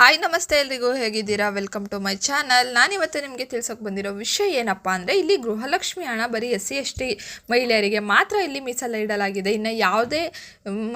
Hi ನಮಸ್ತೆ ಎಲ್ರಿಗೂ ಹೇಗಿದ್ದೀರಾ? ವೆಲ್ಕಮ್ ಟು ಮೈ ಚಾನಲ್ ನಾನಿವತ್ತು ನಿಮಗೆ ತಿಳ್ಸೋಕೆ ಬಂದಿರೋ ವಿಷಯ ಏನಪ್ಪ ಅಂದರೆ, ಇಲ್ಲಿ ಗೃಹಲಕ್ಷ್ಮಿ ಹಣ ಬರೀ ಎಸ್ ಸಿ ಎಸ್ ಟಿ ಮಹಿಳೆಯರಿಗೆ ಮಾತ್ರ ಇಲ್ಲಿ ಮೀಸಲು ಇಡಲಾಗಿದೆ. ಇನ್ನು ಯಾವುದೇ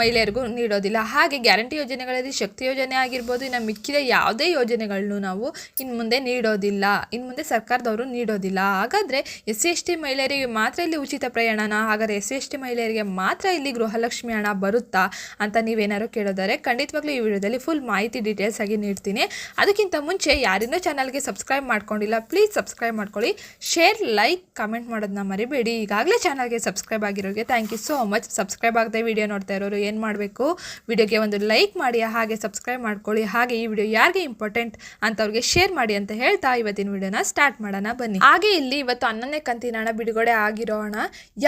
ಮಹಿಳೆಯರಿಗೂ ನೀಡೋದಿಲ್ಲ. ಹಾಗೆ ಗ್ಯಾರಂಟಿ ಯೋಜನೆಗಳಲ್ಲಿ ಶಕ್ತಿ ಯೋಜನೆ ಆಗಿರ್ಬೋದು, ಇನ್ನು ಮಿಕ್ಕಿದ ಯಾವುದೇ ಯೋಜನೆಗಳನ್ನು ನಾವು ಇನ್ನು ಮುಂದೆ ನೀಡೋದಿಲ್ಲ. ಇನ್ನು ಮುಂದೆ ಸರ್ಕಾರದವರು ನೀಡೋದಿಲ್ಲ. ಹಾಗಾದರೆ ಎಸ್ ಸಿ ಎಸ್ ಟಿ ಮಹಿಳೆಯರಿಗೆ ಮಾತ್ರ ಇಲ್ಲಿ ಉಚಿತ ಪ್ರಯಾಣನ? ಹಾಗಾದರೆ ಎಸ್ ಸಿ ಎಸ್ ಟಿ ಮಹಿಳೆಯರಿಗೆ ಮಾತ್ರ ಇಲ್ಲಿ ಗೃಹಲಕ್ಷ್ಮಿ ಹಣ ಬರುತ್ತಾ ಅಂತ ನೀವೇನಾದ್ರು ಕೇಳಿದರೆ ಖಂಡಿತವಾಗ್ಲೂ ಈ ವಿಡಿಯೋದಲ್ಲಿ ಫುಲ್ ಮಾಹಿತಿ ಡೀಟೇಲ್ಸ್ ಆಗಿ ನೀಡ್ತೀನಿ ಅದಕ್ಕಿಂತ ಮುಂಚೆ ಯಾರಿಂದ ಚಾನಲ್ಗೆ ಸಬ್ಸ್ಕ್ರೈಬ್ ಮಾಡ್ಕೊಂಡಿಲ್ಲ, ಪ್ಲೀಸ್ ಸಬ್ಸ್ಕ್ರೈಬ್ ಮಾಡ್ಕೊಳ್ಳಿ. ಶೇರ್, ಲೈಕ್, ಕಮೆಂಟ್ ಮಾಡೋದನ್ನ ಮರಿಬೇಡಿ. ಈಗಾಗಲೇ ಚಾನಲ್ಗೆ subscribe ಆಗಿರೋರಿಗೆ thank you so much subscribe ಆಗದೆ ವಿಡಿಯೋ ನೋಡ್ತಾ ಇರೋರು ಏನು ಮಾಡಬೇಕು? ವಿಡಿಯೋಗೆ ಒಂದು ಲೈಕ್ ಮಾಡಿ, ಹಾಗೆ ಸಬ್ಸ್ಕ್ರೈಬ್ ಮಾಡ್ಕೊಳ್ಳಿ. ಹಾಗೆ ಈ ವಿಡಿಯೋ ಯಾರಿಗೆ ಇಂಪಾರ್ಟೆಂಟ್ ಅಂತವ್ರಿಗೆ ಶೇರ್ ಮಾಡಿ ಅಂತ ಹೇಳ್ತಾ ಇವತ್ತಿನ ವಿಡಿಯೋನ ಸ್ಟಾರ್ಟ್ ಮಾಡೋಣ, ಬನ್ನಿ. ಹಾಗೆ ಇಲ್ಲಿ ಇವತ್ತು ಹನ್ನೊಂದನೇ ಕಂತಿನ ಹಣ ಬಿಡುಗಡೆ ಆಗಿರೋ ಹಣ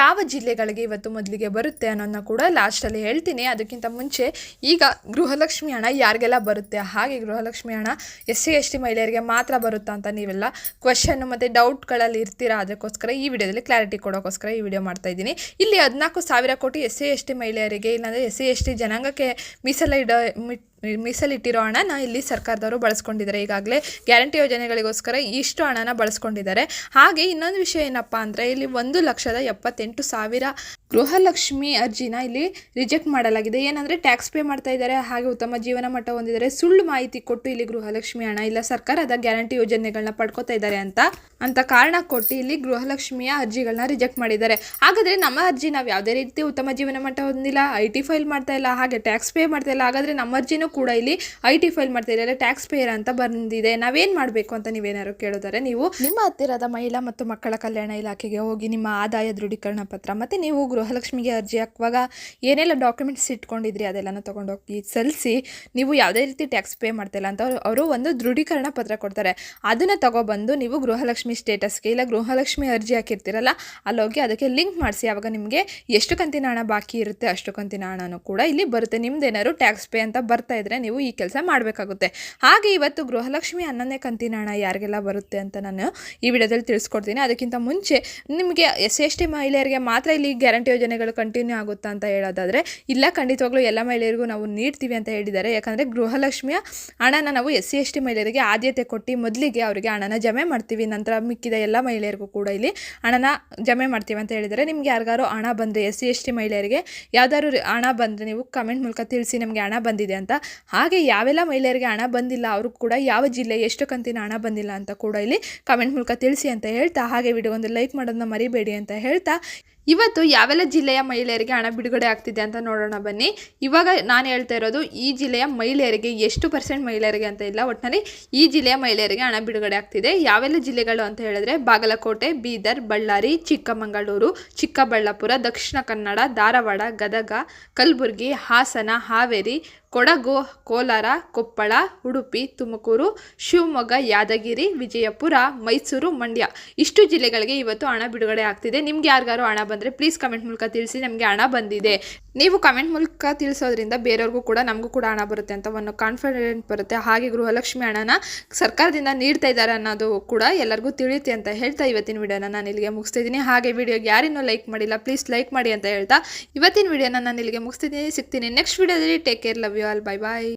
ಯಾವ ಜಿಲ್ಲೆಗಳಿಗೆ ಇವತ್ತು ಮೊದಲಿಗೆ ಬರುತ್ತೆ ಅನ್ನೋದನ್ನ ಕೂಡ ಲಾಸ್ಟಲ್ಲಿ ಹೇಳ್ತೀನಿ. ಅದಕ್ಕಿಂತ ಮುಂಚೆ ಈಗ ಗೃಹಲಕ್ಷ್ಮಿ ಹಣ ಯಾರಿಗೆಲ್ಲ ಬರುತ್ತೆ? ಹಾಗೆ ಗೃಹಲಕ್ಷ್ಮಿ ಹಣ ಎಸ್ ಸಿ ಎಸ್ ಟಿ ಮಹಿಳೆಯರಿಗೆ ಮಾತ್ರ ಬರುತ್ತಾ ಅಂತ ನೀವೆಲ್ಲ ಕ್ವಶನ್ ಮತ್ತು ಡೌಟ್ಗಳಲ್ಲಿ ಇರ್ತೀರಾ? ಅದಕ್ಕೋಸ್ಕರ ಈ ವಿಡಿಯೋದಲ್ಲಿ ಕ್ಲಾರಿಟಿ ಕೊಡೋಕ್ಕೋಸ್ಕರ ಈ ವಿಡಿಯೋ ಮಾಡ್ತಾ ಇದ್ದೀನಿ. ಇಲ್ಲಿ ಹದಿನಾಲ್ಕು ಸಾವಿರ ಕೋಟಿ ಎಸ್ ಸಿ ಎಸ್ ಟಿ ಮಹಿಳೆಯರಿಗೆ, ಇಲ್ಲಾಂದರೆ ಎಸ್ ಸಿ ಎಸ್ ಟಿ ಜನಾಂಗಕ್ಕೆ ಮೀಸಲಿಡ ಮೀಸಲಿಟ್ಟಿರೋ ಹಣನ ಇಲ್ಲಿ ಸರ್ಕಾರದವರು ಬಳಸ್ಕೊಂಡಿದ್ದಾರೆ. ಈಗಾಗಲೇ ಗ್ಯಾರಂಟಿ ಯೋಜನೆಗಳಿಗೋಸ್ಕರ ಇಷ್ಟು ಹಣನ ಬಳಸ್ಕೊಂಡಿದ್ದಾರೆ. ಹಾಗೆ ಇನ್ನೊಂದು ವಿಷಯ ಏನಪ್ಪ ಅಂದರೆ ಇಲ್ಲಿ ಒಂದು ಲಕ್ಷದ ಎಪ್ಪತ್ತೆಂಟು ಸಾವಿರ ಗೃಹಲಕ್ಷ್ಮಿ ಅರ್ಜಿನ ಇಲ್ಲಿ ರಿಜೆಕ್ಟ್ ಮಾಡಲಾಗಿದೆ. ಏನಂದರೆ ಟ್ಯಾಕ್ಸ್ ಪೇ ಮಾಡ್ತಾ ಇದ್ದಾರೆ, ಹಾಗೆ ಉತ್ತಮ ಜೀವನ ಮಟ್ಟ ಹೊಂದಿದ್ದಾರೆ. ಸುಳ್ಳು ಮಾಹಿತಿ ಕೊಟ್ಟು ಇಲ್ಲಿ ಗೃಹಲಕ್ಷ್ಮಿ ಹಣ ಇಲ್ಲ ಸರ್ಕಾರದ ಗ್ಯಾರಂಟಿ ಯೋಜನೆಗಳನ್ನ ಪಡ್ಕೋತಾ ಇದ್ದಾರೆ ಅಂತ ಅಂತ ಕಾರಣ ಕೊಟ್ಟು ಇಲ್ಲಿ ಗೃಹಲಕ್ಷ್ಮಿಯ ಅರ್ಜಿಗಳನ್ನ ರಿಜೆಕ್ಟ್ ಮಾಡಿದ್ದಾರೆ. ಹಾಗಾದರೆ ನಮ್ಮ ಅರ್ಜಿ ನಾವು ಯಾವುದೇ ರೀತಿ ಉತ್ತಮ ಜೀವನ ಮಟ್ಟ ಹೊಂದಿಲ್ಲ, ಐ ಟಿ ಫೈಲ್ ಮಾಡ್ತಾ ಇಲ್ಲ, ಹಾಗೆ ಟ್ಯಾಕ್ಸ್ ಪೇ ಮಾಡ್ತಾ ಇಲ್ಲ, ಹಾಗಾದರೆ ನಮ್ಮ ಅರ್ಜಿನೂ ಕೂಡ ಇಲ್ಲಿ ಐ ಟಿ ಫೈಲ್ ಮಾಡ್ತಾ ಟ್ಯಾಕ್ಸ್ ಪೇಯರ್ ಅಂತ ಬಂದಿದೆ. ನಾವೇನು ಮಾಡಬೇಕು ಅಂತ ನೀವೇನಾದ್ರು ಕೇಳಿದರೆ ನೀವು ನಿಮ್ಮ ಹತ್ತಿರದ ಮಹಿಳಾ ಮತ್ತು ಮಕ್ಕಳ ಕಲ್ಯಾಣ ಇಲಾಖೆಗೆ ಹೋಗಿ ನಿಮ್ಮ ಆದಾಯ ದೃಢೀಕರಣ ಪತ್ರ ಮತ್ತು ನೀವು ಗೃಹಲಕ್ಷ್ಮಿಗೆ ಅರ್ಜಿ ಹಾಕುವಾಗ ಏನೆಲ್ಲ ಡಾಕ್ಯುಮೆಂಟ್ಸ್ ಇಟ್ಕೊಂಡಿದ್ರಿ ಅದೆಲ್ಲನೂ ತೊಗೊಂಡೋಗಿ ಸಲ್ಲಿಸಿ ನೀವು ಯಾವುದೇ ರೀತಿ ಟ್ಯಾಕ್ಸ್ ಪೇ ಮಾಡ್ತಿಲ್ಲ ಅಂತ ಅವರು ಒಂದು ದೃಢೀಕರಣ ಪತ್ರ ಕೊಡ್ತಾರೆ. ಅದನ್ನು ತಗೊಬಂದು ನೀವು ಗೃಹಲಕ್ಷ್ಮಿ ಸ್ಟೇಟಸ್ಗೆ ಇಲ್ಲ ಗೃಹಲಕ್ಷ್ಮಿ ಅರ್ಜಿ ಹಾಕಿರ್ತೀರಲ್ಲ, ಅಲ್ಲೋಗಿ ಅದಕ್ಕೆ ಲಿಂಕ್ ಮಾಡಿಸಿ ಆವಾಗ ನಿಮಗೆ ಎಷ್ಟು ಕಂತಿನ ಹಣ ಬಾಕಿ ಇರುತ್ತೆ ಅಷ್ಟು ಕಂತಿನ ಹಣನೂ ಕೂಡ ಇಲ್ಲಿ ಬರುತ್ತೆ. ನಿಮ್ದೇನಾದ್ರು ಟ್ಯಾಕ್ಸ್ ಪೇ ಅಂತ ಬರ್ತಾ ಇದ್ರೆ ನೀವು ಈ ಕೆಲಸ ಮಾಡಬೇಕಾಗುತ್ತೆ. ಹಾಗೆ ಇವತ್ತು ಗೃಹಲಕ್ಷ್ಮಿ ಹನ್ನೊಂದನೇ ಕಂತಿನ ಹಣ ಯಾರಿಗೆಲ್ಲ ಬರುತ್ತೆ ಅಂತ ನಾನು ಈ ವಿಡಿಯೋದಲ್ಲಿ ತಿಳಿಸ್ಕೊಡ್ತೀನಿ. ಅದಕ್ಕಿಂತ ಮುಂಚೆ ನಿಮಗೆ ಎಸ್ ಎಸ್ ಟಿ ಮಹಿಳೆಯರಿಗೆ ಮಾತ್ರ ಇಲ್ಲಿ ಗ್ಯಾರಂಟಿ ಯೋಜನೆಗಳು ಕಂಟಿನ್ಯೂ ಆಗುತ್ತಾ ಅಂತ ಹೇಳೋದಾದರೆ, ಇಲ್ಲ ಖಂಡಿತವಾಗ್ಲೂ ಎಲ್ಲ ಮಹಿಳೆಯರಿಗೂ ನಾವು ನೀಡ್ತೀವಿ ಅಂತ ಹೇಳಿದ್ದಾರೆ. ಯಾಕಂದರೆ ಗೃಹಲಕ್ಷ್ಮಿಯ ಹಣನ ನಾವು ಎಸ್ ಸಿ ಎಸ್ ಟಿ ಮಹಿಳೆಯರಿಗೆ ಆದ್ಯತೆ ಕೊಟ್ಟು ಮೊದಲಿಗೆ ಅವರಿಗೆ ಹಣನ ಜಮೆ ಮಾಡ್ತೀವಿ. ನಂತರ ಮಿಕ್ಕಿದ ಎಲ್ಲ ಮಹಿಳೆಯರಿಗೂ ಕೂಡ ಇಲ್ಲಿ ಹಣನ ಜಮೆ ಮಾಡ್ತೀವಿ ಅಂತ ಹೇಳಿದರೆ ನಿಮ್ಗೆ ಯಾರಿಗಾರು ಹಣ ಬಂದರೆ ಎಸ್ ಸಿ ಎಸ್ ಟಿ ಮಹಿಳೆಯರಿಗೆ ಯಾವ್ದಾದ್ರು ಹಣ ಬಂದರೆ ನೀವು ಕಮೆಂಟ್ ಮೂಲಕ ತಿಳಿಸಿ ನಮಗೆ ಹಣ ಬಂದಿದೆ ಅಂತ ಹಾಗೆ ಯಾವೆಲ್ಲ ಮಹಿಳೆಯರಿಗೆ ಹಣ ಬಂದಿಲ್ಲ ಅವರು ಕೂಡ ಯಾವ ಜಿಲ್ಲೆ ಎಷ್ಟು ಕಂತಿನ ಹಣ ಬಂದಿಲ್ಲ ಅಂತ ಕೂಡ ಇಲ್ಲಿ ಕಮೆಂಟ್ ಮೂಲಕ ತಿಳಿಸಿ ಅಂತ ಹೇಳ್ತಾ, ಹಾಗೆ ವಿಡಿಯೋ ಒಂದು ಲೈಕ್ ಮಾಡೋದನ್ನ ಮರಿಬೇಡಿ ಅಂತ ಹೇಳ್ತಾ ಇವತ್ತು ಯಾವೆಲ್ಲ ಜಿಲ್ಲೆಯ ಮಹಿಳೆಯರಿಗೆ ಹಣ ಬಿಡುಗಡೆ ಆಗ್ತಿದೆ ಅಂತ ನೋಡೋಣ ಬನ್ನಿ. ಇವಾಗ ನಾನು ಹೇಳ್ತಾ ಇರೋದು, ಈ ಜಿಲ್ಲೆಯ ಮಹಿಳೆಯರಿಗೆ ಎಷ್ಟು ಪರ್ಸೆಂಟ್ ಮಹಿಳೆಯರಿಗೆ ಅಂತ ಇಲ್ಲ ಒಟ್ಟಿನಲ್ಲಿ ಈ ಜಿಲ್ಲೆಯ ಮಹಿಳೆಯರಿಗೆ ಹಣ ಬಿಡುಗಡೆ ಆಗ್ತಿದೆ. ಯಾವೆಲ್ಲ ಜಿಲ್ಲೆಗಳು ಅಂತ ಹೇಳಿದ್ರೆ, ಬಾಗಲಕೋಟೆ, ಬೀದರ್, ಬಳ್ಳಾರಿ, ಚಿಕ್ಕಮಗಳೂರು, ಚಿಕ್ಕಬಳ್ಳಾಪುರ, ದಕ್ಷಿಣ ಕನ್ನಡ, ಧಾರವಾಡ, ಗದಗ, ಕಲಬುರಗಿ, ಹಾಸನ, ಹಾವೇರಿ, ಕೊಡಗು, ಕೋಲಾರ, ಕೊಪ್ಪಳ, ಉಡುಪಿ, ತುಮಕೂರು, ಶಿವಮೊಗ್ಗ, ಯಾದಗಿರಿ, ವಿಜಯಪುರ, ಮೈಸೂರು, ಮಂಡ್ಯ. ಇಷ್ಟು ಜಿಲ್ಲೆಗಳಿಗೆ ಇವತ್ತು ಹಣ ಬಿಡುಗಡೆ ಆಗ್ತಿದೆ. ನಿಮ್ಗೆ ಯಾರಿಗಾರು ಹಣ ಬಂದರೆ ಪ್ಲೀಸ್ ಕಮೆಂಟ್ ಮೂಲಕ ತಿಳಿಸಿ ನಮಗೆ ಹಣ ಬಂದಿದೆ. ನೀವು ಕಮೆಂಟ್ ಮೂಲಕ ತಿಳಿಸೋದ್ರಿಂದ ಬೇರೆಯವ್ರಿಗೂ ಕೂಡ ನಮಗೂ ಕೂಡ ಹಣ ಬರುತ್ತೆ ಅಂತ ಒಂದು ಕಾನ್ಫಿಡೆಂಟ್ ಬರುತ್ತೆ. ಹಾಗೆ ಗೃಹಲಕ್ಷ್ಮಿ ಹಣನ ಸರ್ಕಾರದಿಂದ ನೀಡ್ತಾ ಇದ್ದಾರೆ ಅನ್ನೋದು ಕೂಡ ಎಲ್ಲರಿಗೂ ತಿಳಿಯುತ್ತೆ ಅಂತ ಹೇಳ್ತಾ ಇವತ್ತಿನ ವಿಡಿಯೋನ ನಾನು ಇಲ್ಲಿಗೆ ಮುಗಿಸ್ತಿದ್ದೀನಿ ಹಾಗೆ ವಿಡಿಯೋಗೆ ಯಾರಿನ್ನೂ ಲೈಕ್ ಮಾಡಿಲ್ಲ ಪ್ಲೀಸ್ ಲೈಕ್ ಮಾಡಿ ಅಂತ ಹೇಳ್ತಾ ಇವತ್ತಿನ ವಿಡಿಯೋನ ನಾನು ಇಲ್ಲಿಗೆ ಮುಗಿಸ್ತಿದ್ದೀನಿ. ಸಿಗ್ತೀನಿ ನೆಕ್ಸ್ಟ್ ವಿಡಿಯೋದಲ್ಲಿ. Take care love you all bye bye